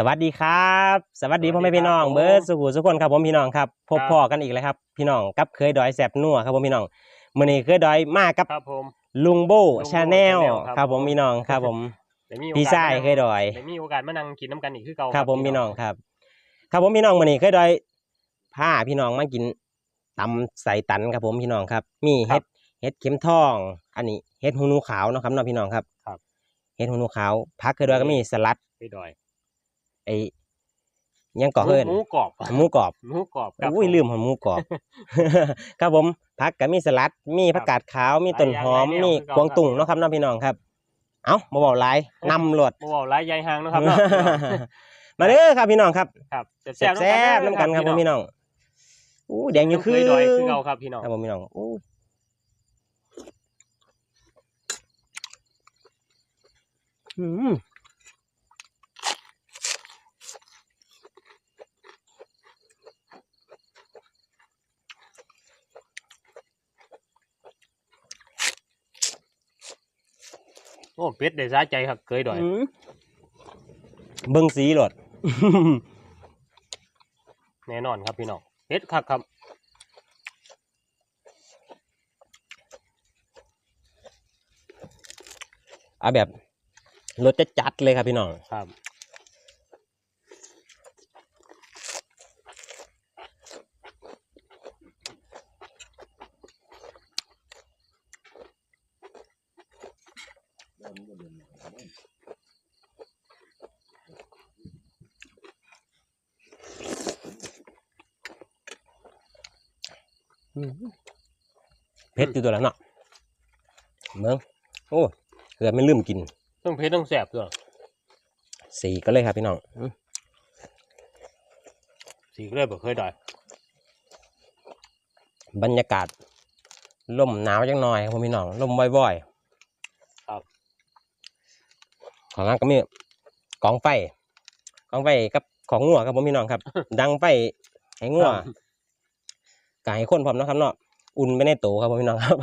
สวัสดีครับ สวัสดีพ่อแม่พี่น้องสวัสดีครับเบิร์ดสุขุสุขคนครับผมพี่น้องครับพบครับพ่อกันอีกแล้วครับ พี่น้องกับเคยดอยแสบนัวครับผมพี่น้องมื้อนี้เคยดอยมากับครับผมลุงโบลุงโบชาแนล Channel คครัรับบผมผมพี่น้องครับผมได้มีโอกาสพี่ชายเคยดอยได้มีโอกาสมานั่งกินน้ำกันอีกคือเก่าครับผมพี่น้องครับ ครับผมพี่น้องมื้อนี้เคยดอยพาพี่น้องมากินตำใส่ตันครับผมพี่น้องครับ มีเห็ดเห็ดเข็มทอง อันนี้เห็ดหูหนูขาวเนาะครับเน้องพี่น้องครับครับเห็ดหูหนูขาวพักเคยดอยก็มีสลัดเคยดอย ไอ้ยังก่อเฮินหมูกรอบหมูกรอบหมูกรอบครับอุ้ยผมลืมหอมหมูกรอบ ครับผมผักก็มีสลัด มีผักกาดขาว มีต้นหอมหลายอย่างมีหลายแนวกวางตุ่งครับเนาะครับเน้องพี่น้องครับ เอ้ามาบอกหลายนำโหลดบ่เว้าหลายยายหางเนาะครับเนาะมาเด้อครับพี่น้องครับครับแซ่บแซ่บๆน้ำกันครับผมพี่น้องอู้แดงอยัยู่งคืเคอยดอยคือเก่าครับพี่น้องครับผมพี่น้องอู้อืม โอ้เป็ดได้สาใจครับเคยดอยอืมเบิ้งสีโหลดแน่นอนครับพี่น้องเป็ดครับครับเอาแบบรสจะจัดเลยครับพี่น้องครับ เผ็ดอยู่ตัวแล้วเนาะเมืองโอ้เกือบไม่ลืมกิน ต้องเผ็ดต้องแซ่บด้วยสีก็เลยครับพี่น้องอืมสีก็เลยบ่เคยดอยบรรยากาศลมหนาวจังหน่อยครับผมพี่น้องลมบ่อยครับๆของร้านก็มีกองไฟกองไฟกับของงัวครับผมพี่น้องครับ ดังไฟให้งัวครับ กให้คนพร้อมนะครับเนาะอุ่นไม่ได้โตครับพี่น้องครับ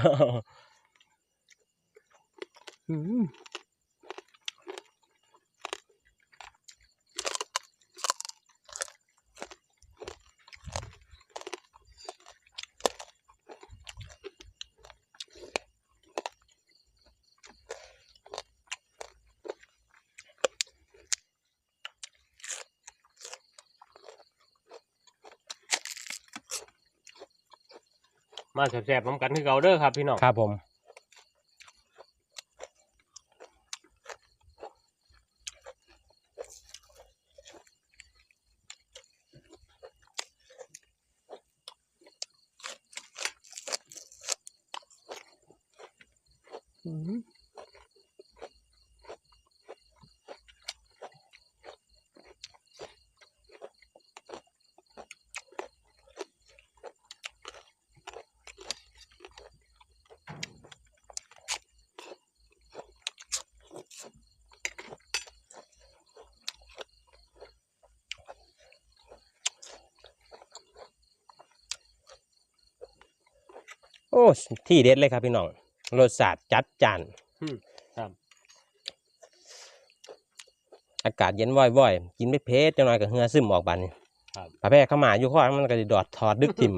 มาแสบๆน้ำกันคือเก่าเด้อครับพี่น้อง ครับผม อ้ที่เด็ดเลยครับพี่น้องรสชาติจัดจานอืมครับอากาศเย็นว่อยๆ กินไม่เผ็ดจังหน่อยกับเหือซึมออกบานนี่ครับพระแพร่เข้ามาอยู่ข้อมันก็จะดอดถอดดึกทิ่ม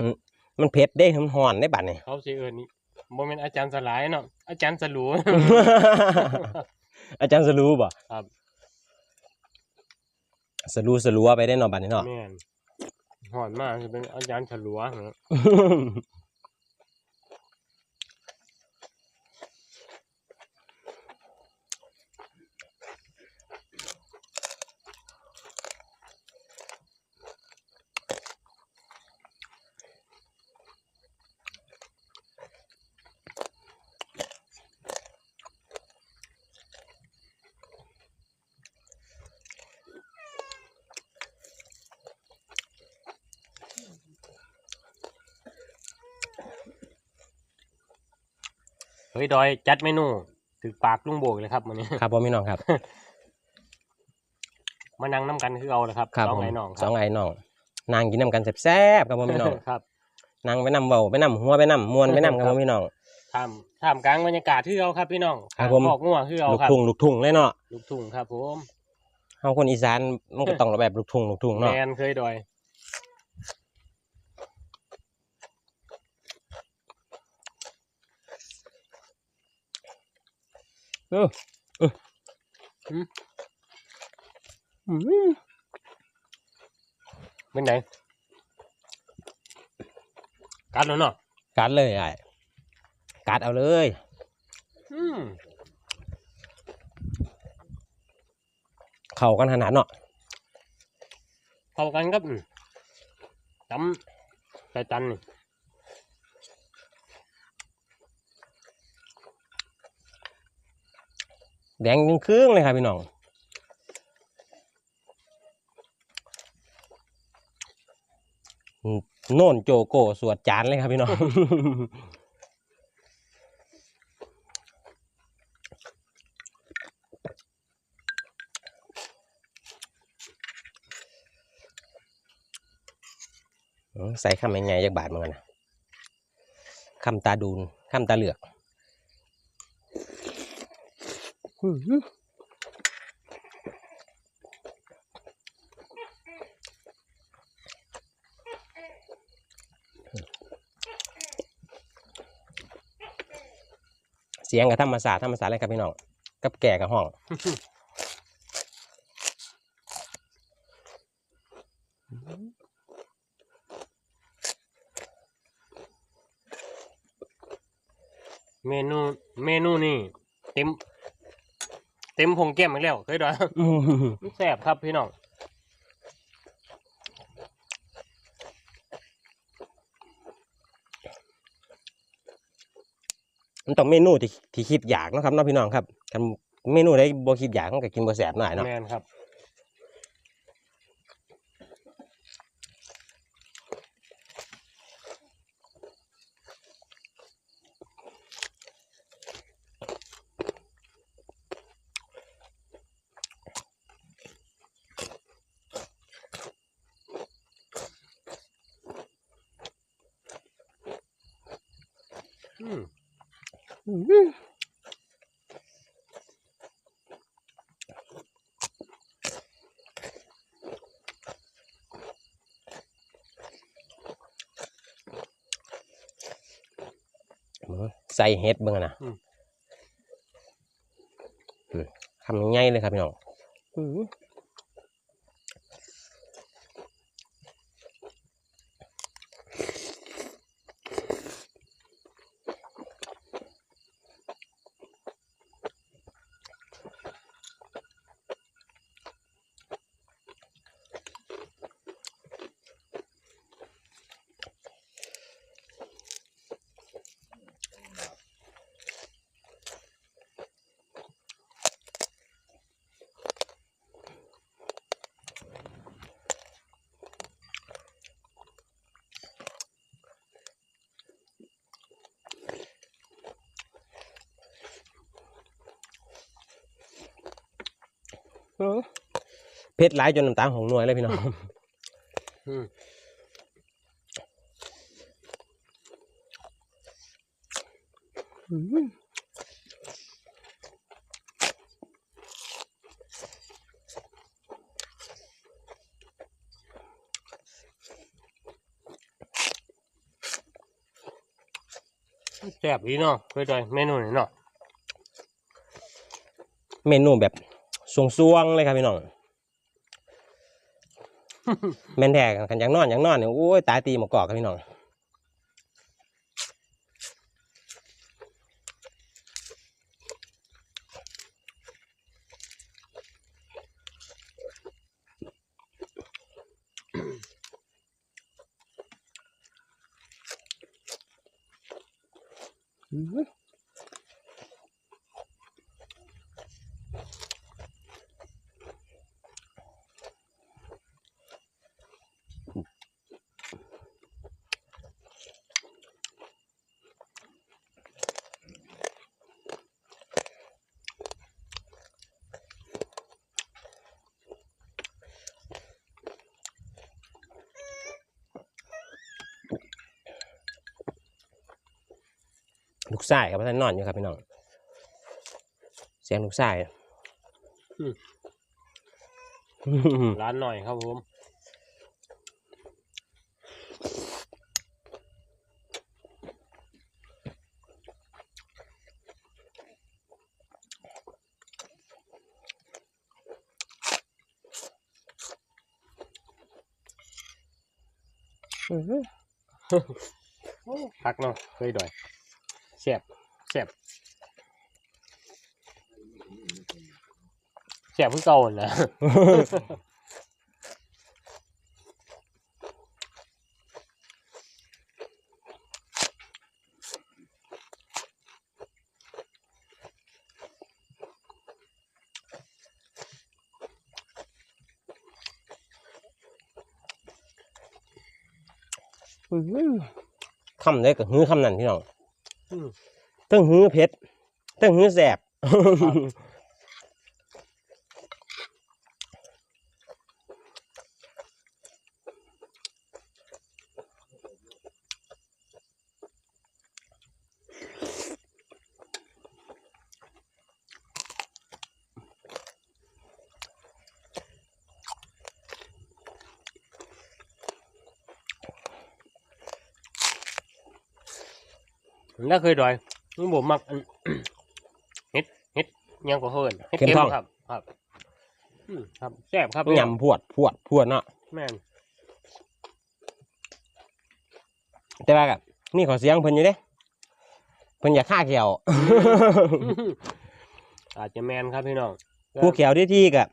อืมมันเผ็ดได้มันหอนได้บานนี่เขาสิเอิ้นบ่แม่นอาจารย์สลายเนาะอาจารย์สลัวอาจารย์สรู้บ่ครับสรู้สรัวไปได้เนอนบานนี่เนาะแม่น หอนมากจะเป็นอาจารย์ฉลัวเหรอ เฮ้ยดอยจัดเมนูถึกปากลุงโบกเลยครับมื้อนี้ครับผมพี่น้องครับ มานั่งน้ำกันคือเอาเลยครับครับสองผมไอ้น้องคสรัอบงไอ้น้องนางกินน้ำกันแซ่บๆครับผมพี่น้องครับนางไปนำเบาไปนำหัวไปนำมวนไปนำครับผมพี่น้องทำทำกลางบรรยากาศที่เราครับพี่น้องครับผมออกง่วงที่เราลูกครับทุ่งลูกทุ่งเลยเนาะลูกทุ่งครับผมเฮาคนอีสานมันก็ต้องแบบลูกทุ่งลูกทุ่งแมเนาะนเคยดอย เออเอออืมเป็นไงกัดแล้วเนาะกัดเลยไอ้กัดเอาเลยอืมเข้ากันขนาดเนาะเข้ากันครับอืมตำใส่ตันนี่ แดงครึ่งเลยครับพี่น้องโน่นโจโกสวดจานเลยครับพี่น้อง ใส่คำยังไงจากบาทเหมือนกันนะคำตาดูนคำตาเหลือกอื้อหือ เสียงกับธรรมศาสตร์ธรรมศาสตร์อะไรครับพี่น้องกับแก่กับห้องเมนูเมนูนี่เต็ม เต็มพงแก้มอีกแล้วเคยดอยอื้อหือมันแซ่บครับพี่น้องมันต้องเมนูที่ที่คิดอยากเนาะครับเน้องพี่น้องครับคันเมนูได้บ่คิดอยากมันก็กินบ่แสบหน่อยเนาะแมนครับ ใส่เฮ็ดเบิ่งอะนะอืมอืมคำง่ายเลยครับพี่น้อง เผ็ดหลายจนน้ำตาของหน่วยเลยพี่น้องอืมแซ่บดีเนาะเคยดอยเมนูนี่เนาะเมนูแบบ สวงๆเลยครับพี่น้องแม่นแท้กันอย่างนอนอย่างนอนเนี่ยโอ้ยตายตีหมากอกครับพี่น้องอ ลูกชายครับท่านนอนอยู่ครับพี่น้องเสียงลูกชายร้านหน่อยครับผมพักเนาะเคยดอย แซ่บแซ่บแซ่บเพิ่งเก่าหั่นนะคำได้กับฮื้อคำนั้นพี่น้อง ตั้งหื้อเผ็ดตั้งหื้อแสบ แล้วเคยดอยมึงบอกมักอัน เฮ็ดเฮ็ดยังก็เฮิร์นเฮ็ดเข็มทอง ครับ ครับอืมครับแซ่บครับยำพวดพวดพวดเนาะแม่นแต่ว่ากับนี่ขอเสียงเพิ่นอยู่เด้เพิ่นอยากฆ่าเขียวอาจจะแมนครับพี่น้อง ผู้เขียวที่ที่กับ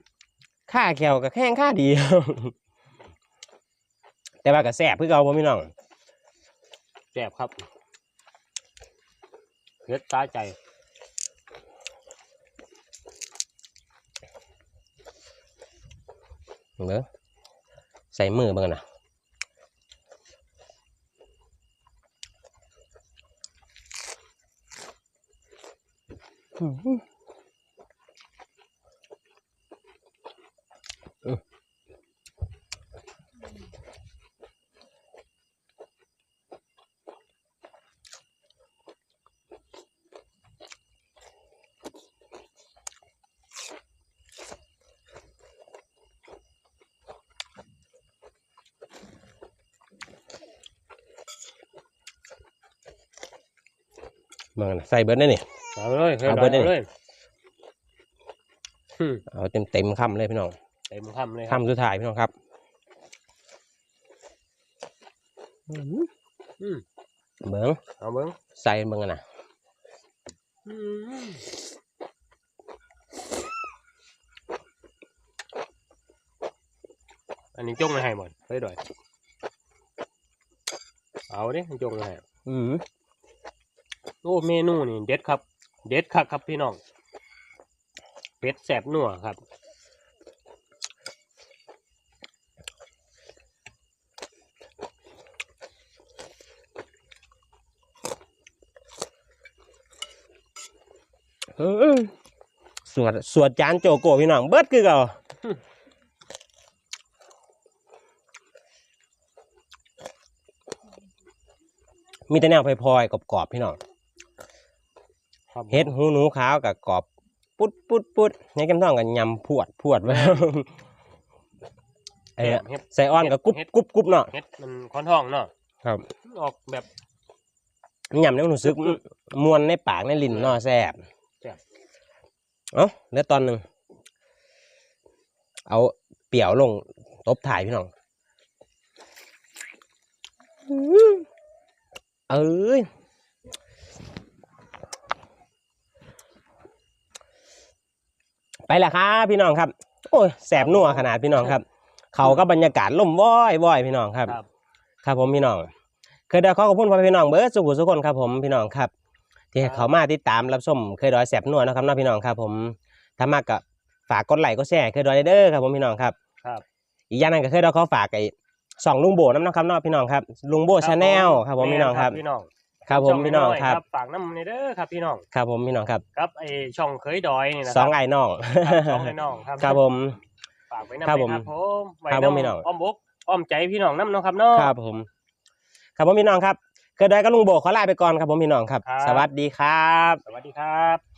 ฆ่าเขียวกับแข้งฆ่าดี แต่ว่ากับแสบเพื่อเอาบ่พี่น้องแซ่บครับ เฮ็ดตาใจเด้อใส่มือเบิ่งนะ เบิ่งนะใส่เบิดได้นี่ เอาเลยเคยเอาดเบิอดยได้เอาเลยอืมเอาเต็มเต็มๆคำเลยพี่น้องเต็มคำเลยครับคำสุดท้ายพี่น้องครับอืมเบิ่งเอาเบิ้งใส่เบิ่งกันนะอืมอันนี้จงไม่ให้หมดเคยดอย เอาดิจงไม่ให้อืม โอ้เมนูนี่เด็ดครับ เด็ดครับครับพี่น้องเป็ดแสบนัวครับเออสวดสวดจานโจโกพี่น้องเบิดคือเก่ามีแต่แนวพลอยๆกรอบๆพี่น้อง เฮ็ดหูหนูขาวกับกรอบปุดปุดปุดในกำท้องกับยำพวดพวดไว้ไอ้แซ่เนี่ยบเฮ็ด ใส่อ้อนกับกุ๊บเฮ็ดกุ๊บกุ๊บเนาะเฮ็ดมันคอนทองเนาะครับออกแบบ ยำแล้วมันรู้สึกมวนในปากในลิ้นเนาะแซ่บแซ่บ เอ้าเหลือตอนหนึ่งเอาเปี่ยวลงตบถ่ายพี่น้องเอ้ย ไปแล้วครับพี่น้องครับ โอ้ยแสบนัวขนาดพี่น้องครับ เขาก็บรรยากาศล่มว้อยว้อยพี่น้องครับ ครับ ครับผมพี่น้องเคยได้ขอขอบคุณพ่อแม่พี่น้องเบิร์ดสุขุสุขคนครับผมพี่น้องครับ ที่ให้เขามาติดตามรับชมเคยดอยแสบนัวนะครับเน้องพี่น้องครับ ผมถ้ามากก็ฝากกดไลค์กดแชร์เคยดอยเด้อครับผมพี่น้องครับ ครับ อีอีกอย่างหนึงก็เคยดอยเขาฝากไอ้สองลุงโบน้ำนะครับเน้องพี่น้องครับลุงโบชาแนลครับผมพี่น้องครับ พี่น้อง ครับผมช่พี่น้องยๆครับ ฝากน้ำในเด้อครับพี่น้องครับผมพี่น้องครับครับไอช่องเคยดอยนี่นะสองไอ้น้อง ครับสองไอ้น้องครับครับผม ฝากไว้นำครับเลยผมครับผมไว้ครับผมพี่น้องอ้อมอกอ้อมใจพี่น้องน้ำเนาะครับเนาะ ครับผม ครับผมพี่น้องครับเคยดอยกับลุงโบขอลาไปก่อนครับผมพี่น้องครับสวัสดีครับ สวัสดีครับ